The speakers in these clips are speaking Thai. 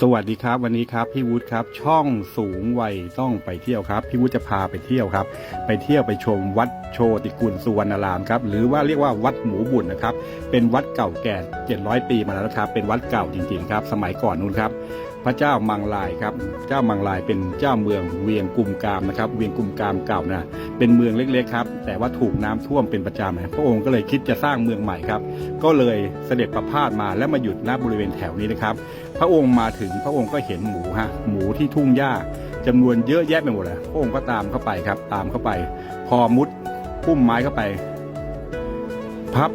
สวัสดีครับวันนี้ครับพี่วุฒิครับช่องสูงวัยต้องไปเที่ยวครับพี่วุฒิจะพาไปเที่ยวครับ ไปเที่ยวไปชมวัดโชติกุลสุวรรณารามครับหรือว่าเรียกว่าวัดหมูบุญนะครับ เป็นวัดเก่าแก่ 700 ปีมาแล้วครับ เป็นวัดเก่าจริงๆครับ สมัยก่อนนู้นครับ พระเจ้ามังลายครับเจ้ามังลายเป็นเจ้าเมืองเวียงกุมกามนะครับ เวียงกุมกามเก่านะเป็นเมืองเล็กๆครับ แต่ว่าถูกน้ำท่วมเป็นประจำนะพระองค์ก็เลยคิดจะสร้างเมืองใหม่ครับ ก็เลยเสด็จประพาสมาและมาหยุดณบริเวณแถวนี้นะครับ พระองค์มาถึงพระองค์ก็เห็นหมูฮะหมูที่ทุ่งหญ้าจำนวนเยอะแยะไปหมดเลยพระองค์ก็ตามเข้าไปครับ ตามเข้าไป พอมุดพุ่มไม้เข้าไป พับ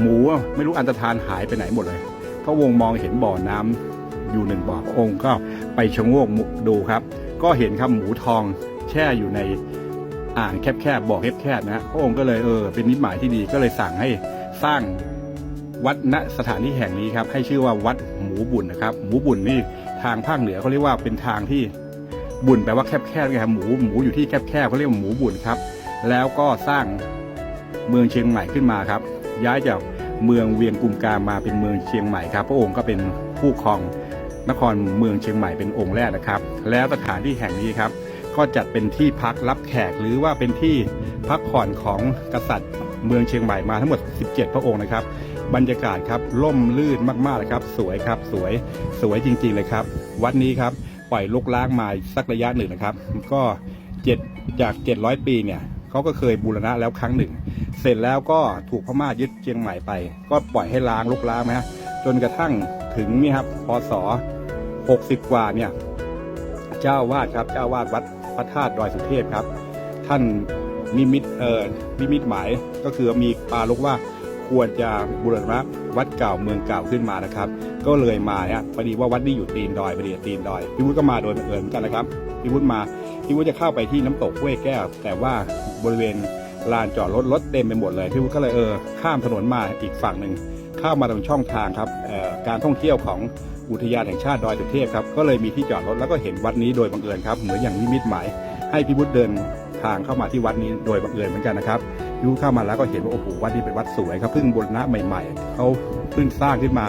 หมูไม่รู้อันตรธานหายไปไหนหมดเลย พระองค์มองเห็นบ่อน้ำอยู่หนึ่งบ่อพระองค์ก็ไปชะโงกดูครับ ก็เห็นครับหมูทองแช่อยู่ในอ่างแคบๆบ่อแคบๆนะฮะพระองค์ก็เลยเออเป็นนิดหมายที่ดีก็เลยสั่งให้สร้าง วัดณสถานที่แห่งนี้ครับ ให้ชื่อว่าวัดหมูบุญนะครับ หมูบุญนี่ทางภาคเหนือเขาเรียกว่าเป็นทางที่บุญแปลว่าแคบๆไงครับหมูหมูอยู่ที่แคบๆเขาเรียกว่าหมูบุญครับ แล้วก็สร้างเมืองเชียงใหม่ขึ้นมาครับ ย้ายจากเมืองเวียงกุมกามมาเป็นเมืองเชียงใหม่ครับ พระองค์ก็เป็นผู้ครองนครเมืองเชียงใหม่เป็นองค์แรกนะครับ แล้วสถานที่แห่งนี้ครับ ก็จัดเป็นที่พักรับแขกหรือว่าเป็นที่พักผ่อนของกษัตริย์เมืองเชียงใหม่มาทั้งหมด 17 พระองค์นะครับ บรรยากาศครับล่มลื่นมากๆเลยครับ สวยครับสวยสวยจริงๆเลยครับ วัดนี้ครับปล่อยลุกล้างมาสักระยะหนึ่งนะครับ ก็เจ็ดจาก 700 ปีเนี่ยเขาก็เคยบูรณะแล้วครั้งหนึ่ง เสร็จแล้วก็ถูกพม่ายึดเชียงใหม่ไป ก็ปล่อยให้ล้างลุกล้างนะฮะจนกระทั่งถึงนี่ครับพศ 60 กว่าเนี่ยเจ้าวาดครับเจ้าวาดวัดพระธาตุดอยสุเทพครับ ท่านนิมิตเอ่อนิมิตหมายก็คือมีปาลกว่า ควรจะบูรณะวัดเก่าเมืองเก่าขึ้นมานะครับ ก็เลยมาเนี่ยพอดีว่าวัดนี้อยู่ตีนดอยพอดีตีนดอยพี่วุฒิก็มาโดยบังเอิญเหมือนกันนะครับพี่วุฒิมาพี่วุฒิจะเข้าไปที่น้ำตกห้วยแก้ว แต่ว่าบริเวณลานจอดรถรถเต็มไปหมดเลยพี่วุฒิก็เลยเออข้ามถนนมาอีกฝั่งหนึ่งเข้ามาตรงช่องทางครับออการท่องเที่ยวของอุทยานแห่งชาติดอยสุเทพครับก็เลยมีที่จอดรถแล้วก็เห็นวัดนี้โดยบังเอิญครับเหมือนอย่างนิมิตหมาย ให้พี่บุตรเดินทางเข้ามาที่วัดนี้โดยบังเอิญเหมือนกันนะครับ ยูเข้ามาแล้วก็เห็นว่าโอ้โหวัดนี้เป็นวัดสวยครับเพิ่งบูรณะใหม่ๆเขาเพิ่งสร้างขึ้นมา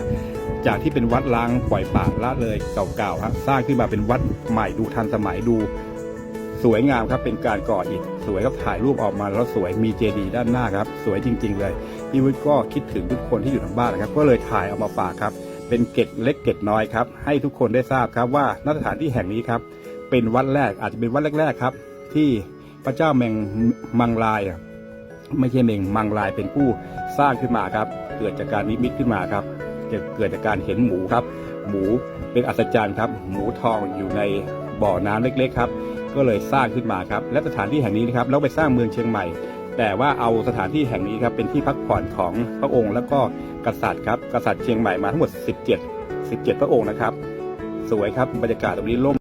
จากที่เป็นวัดล้างปล่อยป่าละเลยเก่าๆครับสร้างขึ้นมาเป็นวัดใหม่ดูทันสมัยดู สวยงามครับเป็นการก่ออิฐสวยครับถ่ายรูปออกมาแล้วสวยมีเจดีย์ด้านหน้าครับ สวยจริง ๆ เลยพี่วุฒิก็คิดถึงทุกคนที่อยู่ทางบ้านนะครับ ก็เลยถ่ายเอามาฝากครับ เป็นเกร็ดเล็กเกร็ดน้อยครับให้ทุกคนได้ทราบครับว่าณสถานที่แห่งนี้ครับเป็นวัดแรกอาจจะเป็นวัดแรกๆครับ ที่พระเจ้าแมงมังลายอะ ไม่ใช่เมงมังลายเป็นผู้สร้างขึ้นมาครับ เกิดจากการนิมิตขึ้นมาครับจะเกิดจากการเห็นหมูครับ หมูเป็นอัศจรรย์ครับ หมูทองอยู่ในบ่อน้ำเล็กๆครับ ก็เลยสร้างขึ้นมาครับ และสถานที่แห่งนี้นะครับแล้วไปสร้างเมืองเชียงใหม่ แต่ว่าเอาสถานที่แห่งนี้ครับเป็นที่พักผ่อนของพระองค์แล้วก็กษัตริย์ครับ กษัตริย์เชียงใหม่มาทั้งหมด 17 17 พระองค์นะครับ สวยครับบรรยากาศตรงนี้ร่ม